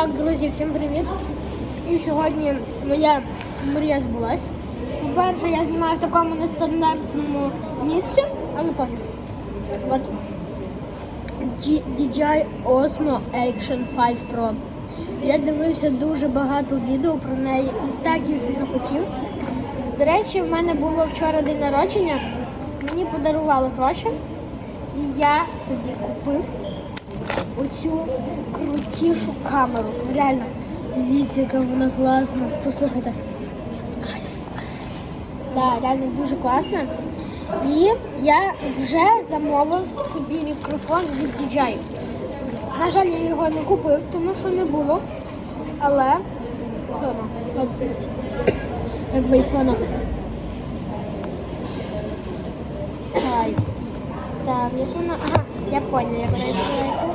Так, друзі, всім привіт. І сьогодні моя мрія збулась. По-перше, я знімаю в такому нестандартному місці, але пофіг. От DJI Osmo Action 5 Pro. Я дивився дуже багато відео про неї і так і сильно хотів. До речі, в мене було вчора день народження. Мені подарували гроші, і я собі купив оцю крутішу камеру. Реально, дивіться, яка вона класна. Послухайте. Да, реально дуже класна. І я вже замовив собі мікрофон від DJI. На жаль, я його не купив, тому що не було. Але все одно, як в айфонах. Так, як вона. Ага, я поняла, як вона відкривається.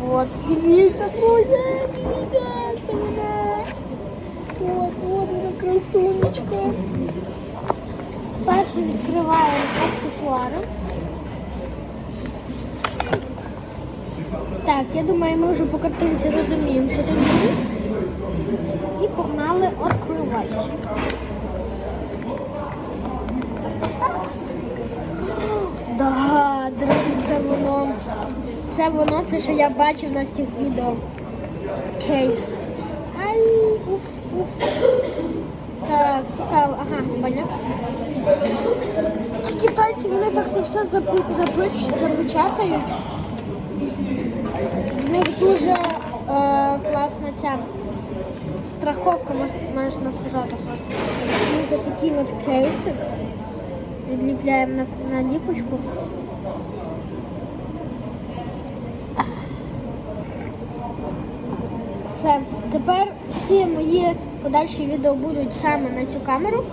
Вот, дивіться, друзі, дивіться, це вона. От, от вона красунечка. Спершу відкриваємо аксесуари. Так, я думаю, ми вже по картинці розуміємо, що тут буде. І погнали відкривати. Да, друзі, це воно. Це воно, це що я бачив на всіх відео. Кейс. Ай, уф, уф. Так, цікаво. Ага, поняв. Ці китайці, вони так це все запечатають. В них дуже е, класна ця страховка, мож- можна сказати. Це такий от кейсик. Відліпляємо на, на ліпочку. Все, тепер всі мої подальші відео будуть саме на цю камеру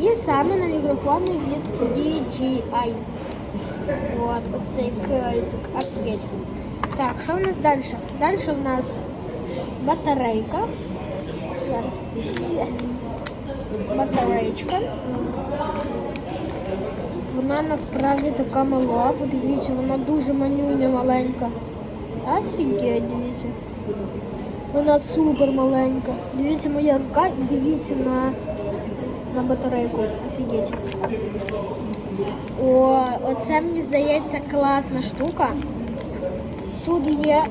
і саме на мікрофони від DJI. От, оцей кейсик, офігеть. Так, що в нас далі? Далі в нас батарейка. Зараз. Є. Батареечка. Вона насправді така мала, подивіться, вона дуже манюня маленька. Офігеть, дивіться. Вона супер маленька. Дивіться моя рука і дивіться на, на батарейку. Офігеть. О, оце мені здається класна штука. Тут є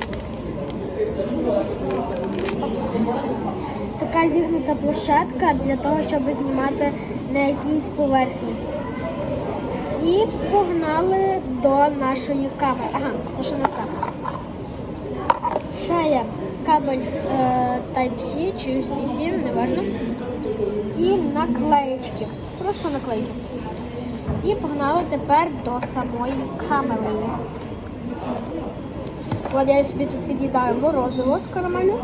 така зігнута площадка для того, щоб знімати на якійсь поверхні. І погнали до нашої камери. Ага, це ще не все. Ще є кабель е, Type-C чи USB-C, неважно. І наклеєчки. Просто наклейки. І погнали тепер до самої камери. От я собі тут під'їдаю морозиво з карамелю.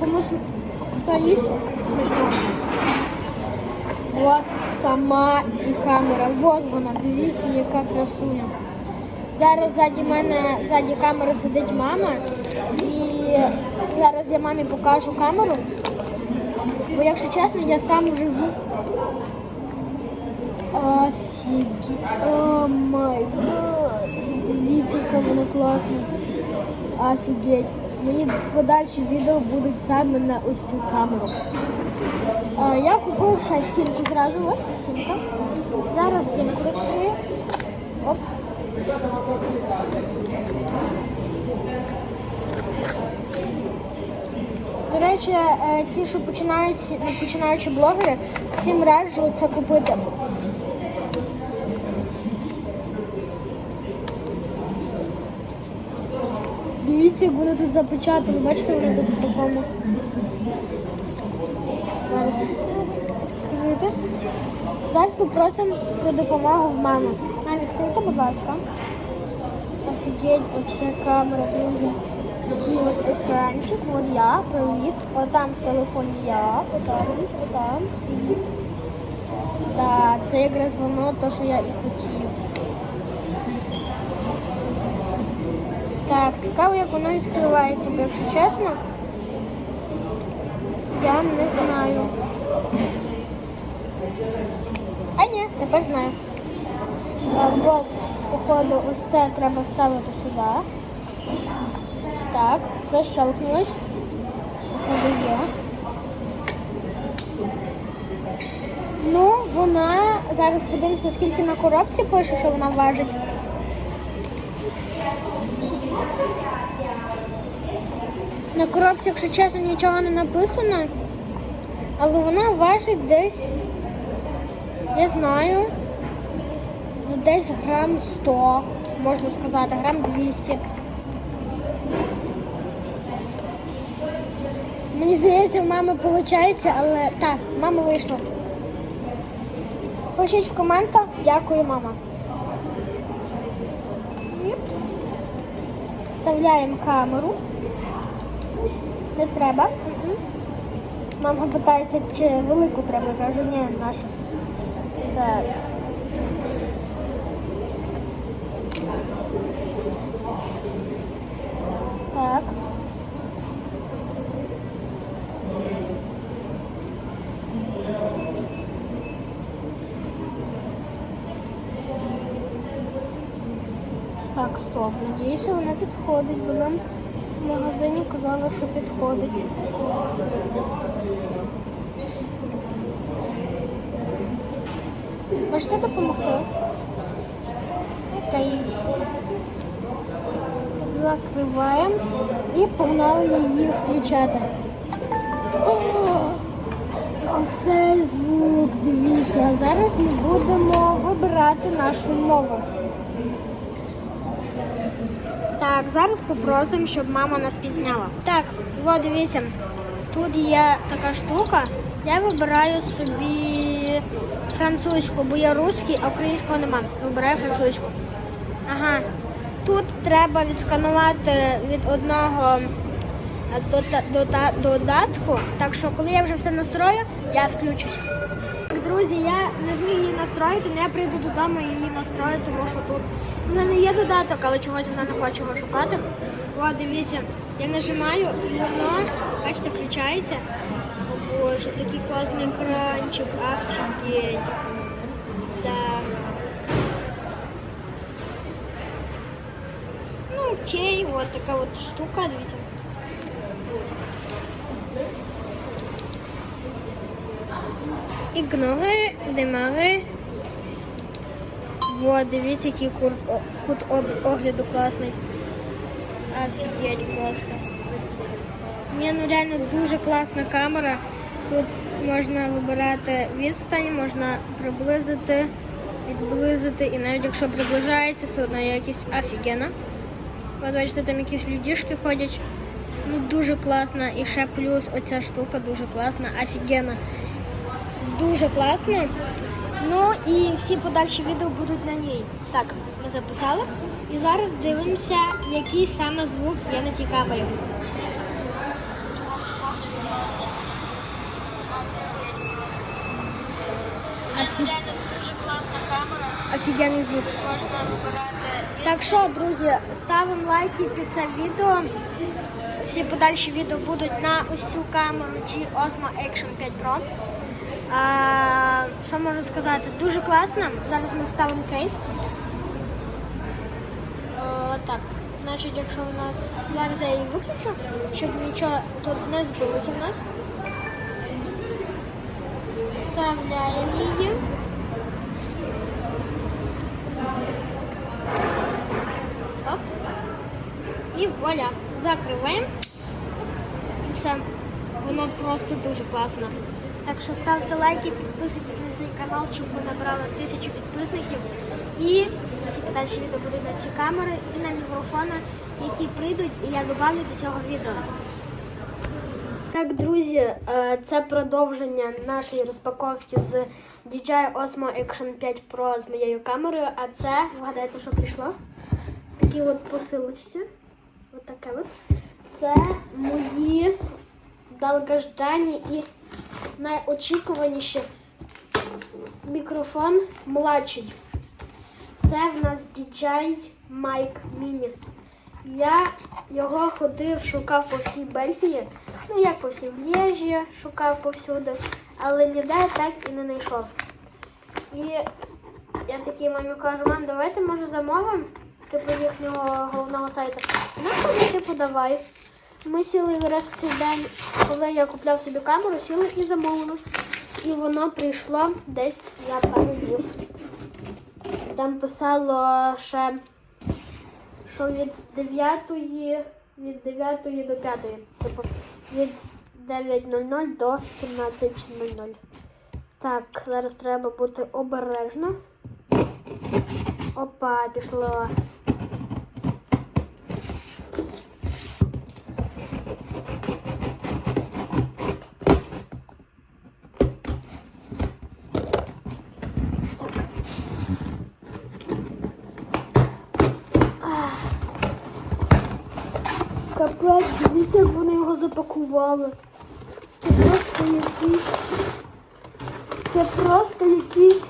Тому що їсть смачно. От сама і камера. От вона, дивіться, яка красуня. Зараз ззаді мене, ззаді камери сидить мама. І зараз я мамі покажу камеру. Бо якщо чесно, я сам живу. Офігеть. О май гад. Дивіться, яка вона класна. Офігеть. Мої подальші відео будуть саме на ось цю камеру. Я купив ще сімку зразу. Ось сімка. Зараз сімку розкрию. Оп. До речі, е, ці, що починають, ну, починаючі блогери, всім раджу це купити. Дивіться, як вони тут запечатали. Бачите, вони тут в такому. Зараз відкрити. Зараз попросимо про допомогу в мами. Мам, відкрити, будь ласка. Офігеть, оце камера, друзі. Такий от екранчик, от я, привіт. Отам в телефоні я, отам, отам, привіт. Так, це якраз воно, то, що я і хотів. Так, цікаво, як воно відкривається, бо якщо чесно, я не знаю. А ні, тепер знаю. От, походу, ось це треба вставити сюди. Так, защелкнулось. Ну, вона. Зараз подивимося, скільки на коробці пише, що вона важить. На коробці, якщо чесно, нічого не написано. Але вона важить десь, я знаю, ну десь грам 100, можна сказати, грам 200. Мені здається, в мами виходить, але так, мама вийшла. Пишіть в коментах, дякую, мама. Упс. Вставляємо камеру. Не треба. Мама питається, чи велику треба. Я кажу, ні, нашу. Так. Так, Надіюся, вона підходить, бо нам в магазині казали, що підходить. Можете допомогти? Окей. Закриваємо і погнали її включати. Оцей звук, дивіться. Зараз ми будемо вибирати нашу мову. Так, зараз попросимо, щоб мама нас підзняла. Так, от дивіться, тут є така штука. Я вибираю собі французьку, бо я русський, а українського нема. Вибираю французьку. Ага. Тут треба відсканувати від одного е, додатку. Так що, коли я вже все настрою, я включусь. Друзі, я не зміг її настроїти, але я прийду додому і її настрою, тому що тут в мене є додаток, але чогось вона не хоче його шукати. О, дивіться, я нажимаю і воно, бачите, включається. О боже, такий класний екранчик, офігеть. Да. Ну окей, от така от штука, дивіться. Ігнори, демари. Вот, дивіться, який кут, кут огляду класний. Офігеть просто. Ні, ну реально дуже класна камера. Тут можна вибирати відстань, можна приблизити, відблизити. І навіть якщо приближається, все одно якість офігенна. От бачите, там якісь людішки ходять. Ну дуже класно. І ще плюс оця штука дуже класна, офігенна. Дуже класно. Ну і всі подальші відео будуть на ній. Так, ми записали. І зараз дивимося, який саме звук є на тій камері. Дуже класна камера, Офігенний звук. можна вибирати. Так що, друзі, ставимо лайки під це відео. Всі подальші відео будуть на ось цю камеру G Osmo Action 5 Pro. А, що можу сказати? Дуже класно. Зараз ми вставимо кейс. Так. Значить, якщо у нас. Зараз я її виключу, щоб нічого тут не збилося в нас. Вставляємо її. Оп. І вуаля. Закриваємо. І все. Воно просто дуже класно. Так що ставте лайки, підписуйтесь на цей канал, щоб ми набрали тисячу підписників. І всі подальші відео будуть на ці камери і на мікрофони, які прийдуть, і я додавлю до цього відео. Так, друзі, е, це продовження нашої розпаковки з DJI Osmo Action 5 Pro з моєю камерою. А це, вгадайте, що прийшло? Такі от посилочці. От таке от. Це мої довгождані і найочікуваніші мікрофон младший. Це в нас DJI Mic Mini. Я його ходив, шукав по всій Бельгії. Ну, як по всій Лєжі, шукав повсюди, але ніде так і не знайшов. І я такій мамі кажу, мам, давайте може замовимо, типу їхнього головного сайту. Ну, коли типу, давай. Ми сіли якраз в цей день, коли я купляв собі камеру, сіли і замовили. І воно прийшло десь за пару днів. Там писало ще, що від 9, від 9 до 5. Типу, від 9.00 до 17.00. Так, зараз треба бути обережно. Опа, пішло. Капець, дивіться, як вони його запакували. Це просто якийсь. Це просто якийсь.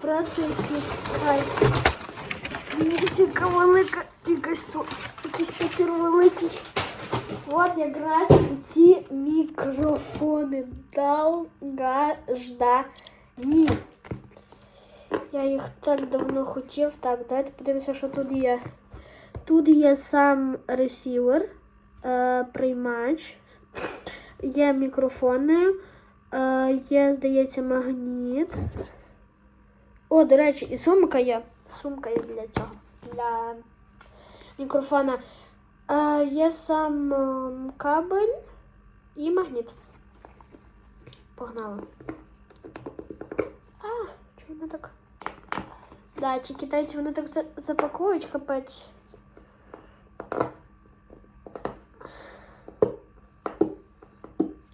Просто якийсь кайф. Дивіться, велика якась тут. Якийсь папір великий. От якраз ці мікрофони довгождані. Я їх так давно хотів. Так, давайте подивимося, що тут є. Тут є сам ресівер, е, приймач, є мікрофони, е, є, здається, магніт. О, до речі, і сумка є. Сумка є для цього. Для мікрофона. Е, є сам ем, кабель і магніт. Погнали. А, чому так? Да, ті китайці вони так запакують, капець.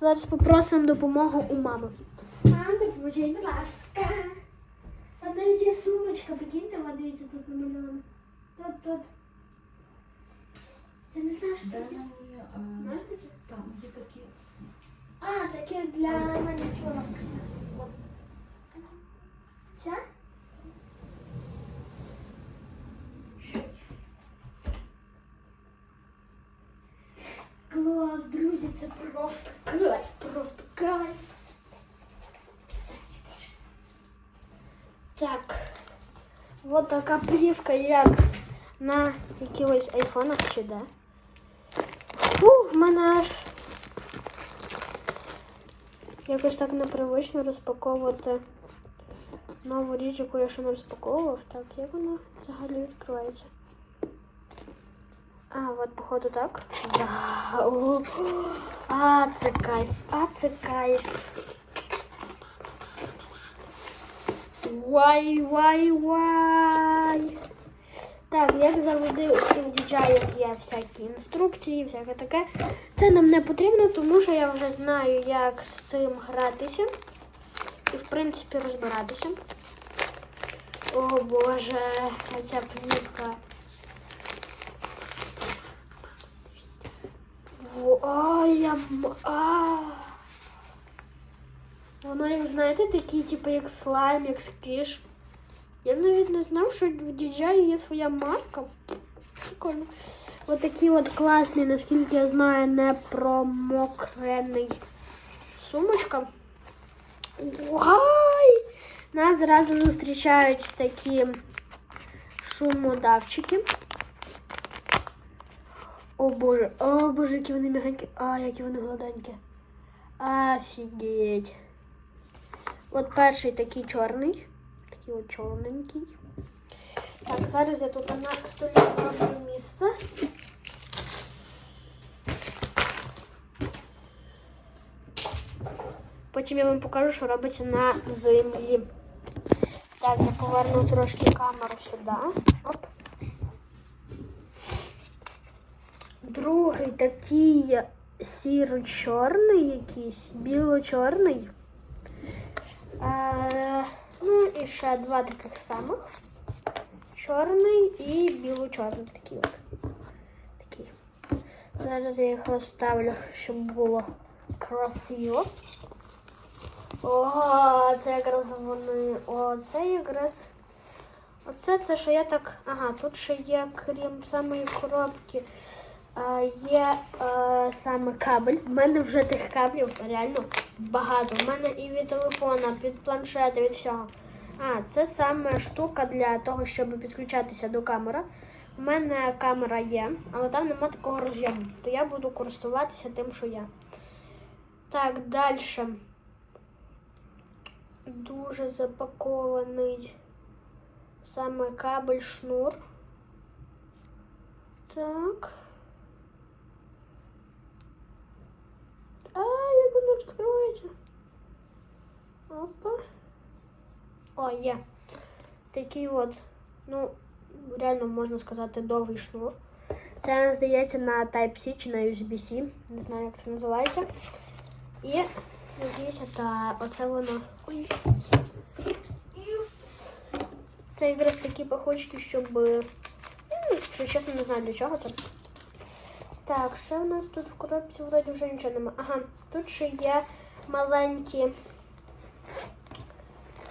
Зараз попросимо допомогу у мами. Мам, допоможіть, будь ласка. Там навіть є сумочка, прикиньте, вона дивіться тут намальована. Тут, тут. Я не знаю, що таке. Знаєш таке? там є такі. А, таке для манікюра. Ця? Клас, друзі, це просто кайф, просто кайф. Так, вот така плівка, як на якихось айфонах чи де. Фух, в мене аж якось так непривично розпаковувати нову річ, яку я ще не розпаковував. Так, як вона взагалі відкривається? А, от походу так. Да. А, це кайф, а це кайф. Вай, вай, вай. Так, як завжди у всіх діджаїв є всякі інструкції, всяке таке. Це нам не потрібно, тому що я вже знаю, як з цим гратися. І, в принципі, розбиратися. О Боже, ця плівка. М- А. Воно, як знаєте, такі, типу, як слайм, як скіш. Я навіть не знав, що в DJI є своя марка. Прикольно. Ось такий от класний, наскільки я знаю, не промокрений сумочка. Ой! Нас зразу зустрічають такі шумодавчики. О боже, о боже, які вони м'ягенькі. А, які вони гладенькі. Офігеть. От перший такий чорний. Такий от чорненький. Так, зараз я тут на столі роблю місце. Потім я вам покажу, що робиться на землі. Так, я поверну трошки камеру сюди. Оп. Другий такий сіро-чорний якийсь, біло-чорний. Ну і ще два таких самих. Чорний і біло-чорний такий от. Такий. Зараз я їх розставлю, щоб було красиво. О, це якраз вони. О, це якраз. Оце це, що я так. Ага, тут ще є, крім самої коробки, є саме кабель. В мене вже тих каблів реально багато. В мене і від телефона, від планшета, від всього. А, це саме штука для того, щоб підключатися до камери. У мене камера є, але там нема такого роз'єму. То я буду користуватися тим, що є. Так, далі. Дуже запакований саме кабель шнур. Так. А, як воно відкривається? Опа. О, є. Такий от, ну, реально можна сказати, довгий шнур. Це здається на Type-C чи на USB-C. Не знаю, як це називається. І надіюся, та оце воно. Ой. Це якраз такі пахучки, щоб. Якщо чесно, не знаю для чого це. Так, ще в нас тут в коробці вроді вже нічого немає. Ага, тут ще є маленькі.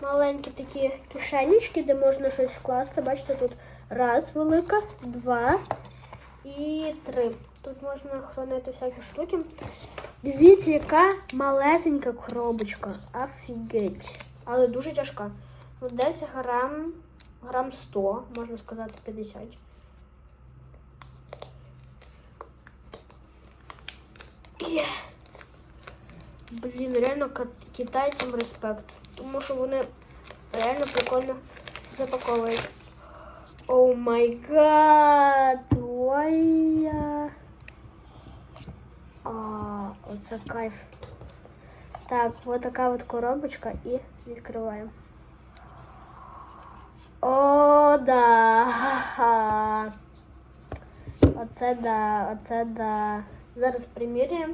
Маленькі такі кишенечки, де можна щось вкласти. Бачите, тут раз велика, два і три. Тут можна хранити всякі штуки. Дивіться, яка малесенька коробочка. Офігеть. Але дуже тяжка. Ну, десь грам, грам 100, можна сказати, 50. Є. Блін, реально китайцям респект. Тому що вони реально прикольно запаковують. О май гад! Ой. А, оце кайф. Так, вот така от коробочка і відкриваємо. О, да. Оце да, оце да. Зараз приміряємо.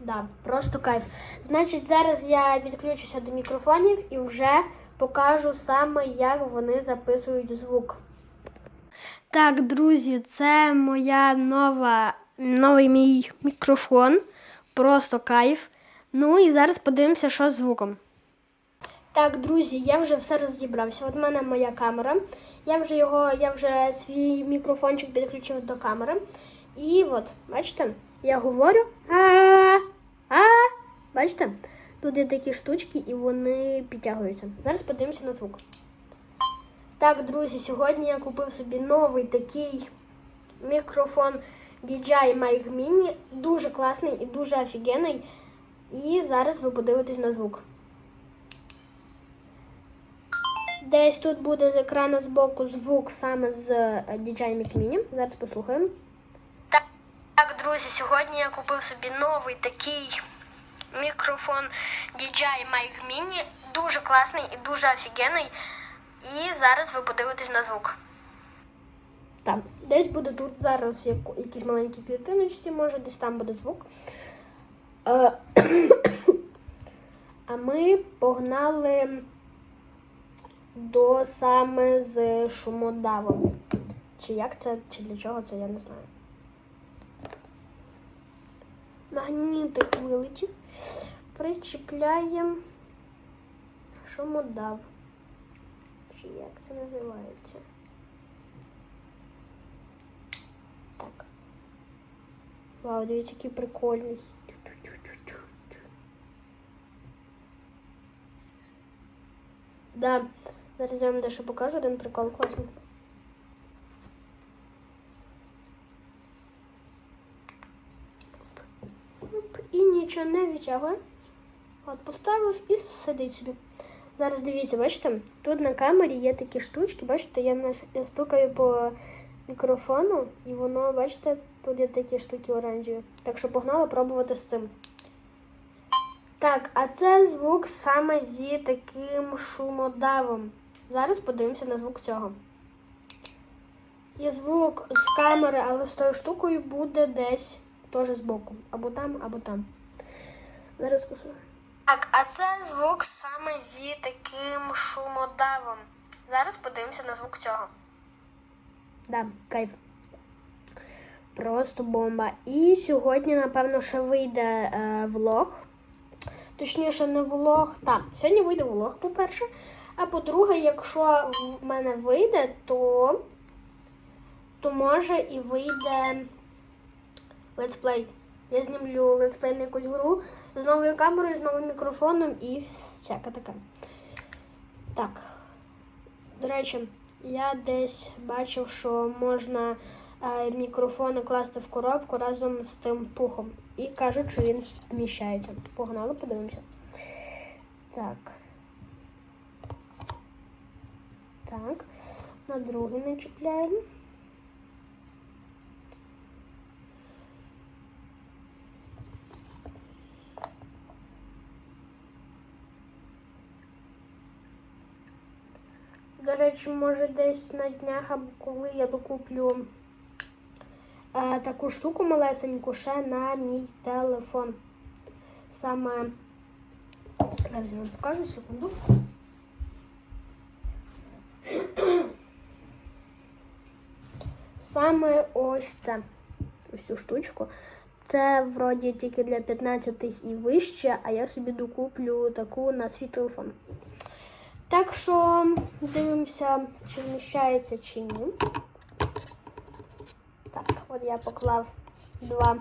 Да, просто кайф. Значить, зараз я відключуся до мікрофонів і вже покажу саме, як вони записують звук. Так, друзі, це моя нова, новий мій мікрофон. Просто кайф. Ну і зараз подивимося, що з звуком. Так, друзі, я вже все розібрався. От мене моя камера. Я вже його, я вже свій мікрофончик підключив до камери. І от, бачите, я говорю. А, а, бачите? Тут є такі штучки і вони підтягуються. Зараз подивимося на звук. Так, друзі, сьогодні я купив собі новий такий мікрофон DJI Mic Mini. Дуже класний і дуже офігенний. І зараз ви подивитесь на звук. Десь тут буде з екрану збоку звук саме з е, DJI Mic Mini. Зараз послухаємо. Так, так, друзі, сьогодні я купив собі новий такий мікрофон DJI Mic Mini. Дуже класний і дуже офігенний. І зараз ви подивитесь на звук. Так, десь буде тут зараз якісь маленькі клітиночці, може десь там буде звук. Е, А ми погнали до саме з шумодавом. Чи як це, чи для чого це, я не знаю. Магнітик вилетів. Причіпляємо шумодав. Чи як це називається? Так. Вау, дивіться, який прикольний. Да, зараз я вам дещо покажу, один прикол класний. І нічого не відтягує. От поставив і сидить собі. Зараз дивіться, бачите, тут на камері є такі штучки, бачите, я, стукаю по мікрофону, і воно, бачите, тут є такі штуки оранжеві. Так що погнали пробувати з цим. Так, а це звук саме зі таким шумодавом. Зараз подивимося на звук цього. Є звук з камери, але з тою штукою буде десь теж збоку. Або там, або там. Зараз послухаю. Так, а це звук саме зі таким шумодавом. Зараз подивимося на звук цього. Да, кайф. Просто бомба. І сьогодні, напевно, ще вийде е, влог. Точніше, не влог. Так, сьогодні вийде влог, по-перше. А по-друге, якщо в мене вийде, то, то може і вийде летсплей. Я знімлю летсплей на якусь гру з новою камерою, з новим мікрофоном і всяке таке. Так. До речі, я десь бачив, що можна е, мікрофони класти в коробку разом з тим пухом. І кажуть, що він вміщається. Погнали, подивимося. Так. Так. На другий не чіпляємо. До речі, може десь на днях, або коли я докуплю е, таку штуку малесеньку ще на мій телефон. Саме зараз вам покажу секунду. Саме ось це. Ось цю штучку. Це вроді тільки для 15 і вище, а я собі докуплю таку на свій телефон. Так що дивимося, чи вміщається чи ні. Так, от я поклав два,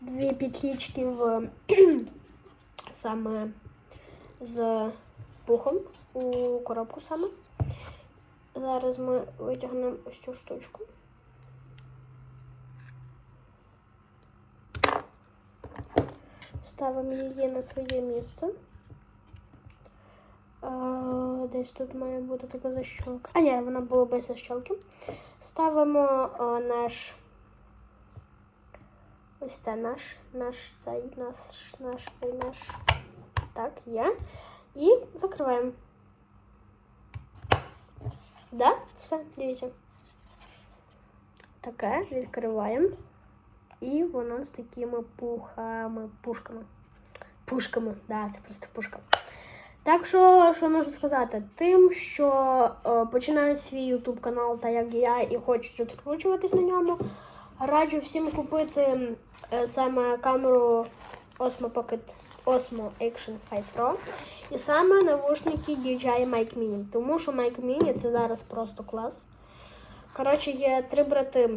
дві петлічки в саме з пухом у коробку саме. Зараз ми витягнемо ось цю штучку. Ставимо її на своє місце. Десь тут має бути така защолка. А ні, вона була без защолки. Ставимо е, наш. Ось це наш, наш цей, наш, наш цей наш. Так, є. І закриваємо. Да? Все, дивіться. Таке відкриваємо. І воно з такими пухами, пушками. Пушками, да, це просто пушка. Так що, що можу сказати? Тим, що е, починають свій YouTube канал, та як я, і хочуть відкручуватись на ньому, раджу всім купити е, саме камеру Osmo Pocket Osmo Action 5 Pro. І саме навушники DJI Mic Mini. Тому що Mic Mini це зараз просто клас. Коротше, є три брати.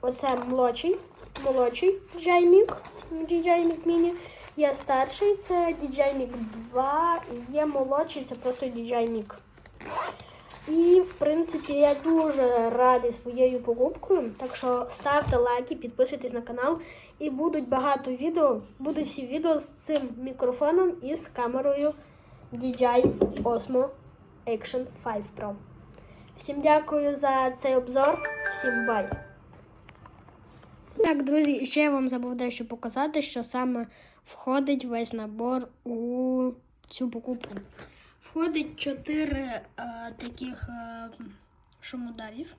Оце молодший, молодший DJI Mic, DJI Mic Mini. Є старший, це DJI Mic 2, є молодший, це просто DJI Mic. І, в принципі, я дуже радий своєю покупкою. Так що ставте лайки, підписуйтесь на канал. І будуть багато відео. Будуть всі відео з цим мікрофоном і з камерою DJI Osmo Action 5 Pro. Всім дякую за цей обзор. Всім бай! Так, друзі, ще я вам забув дещо показати, що саме входить весь набор у цю покупку. Входить 4 е, таких е, шумодавів,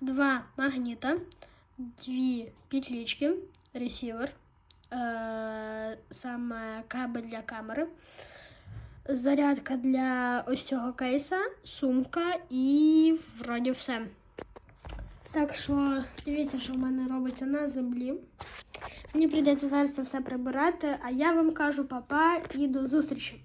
два магніта, дві петлички, ресівер, е, саме кабель для камери, зарядка для ось цього кейса, сумка і вроді все. Так що дивіться, що в мене робиться на землі. Мені прийдеться зараз це все прибирати, а я вам кажу папа і до зустрічі.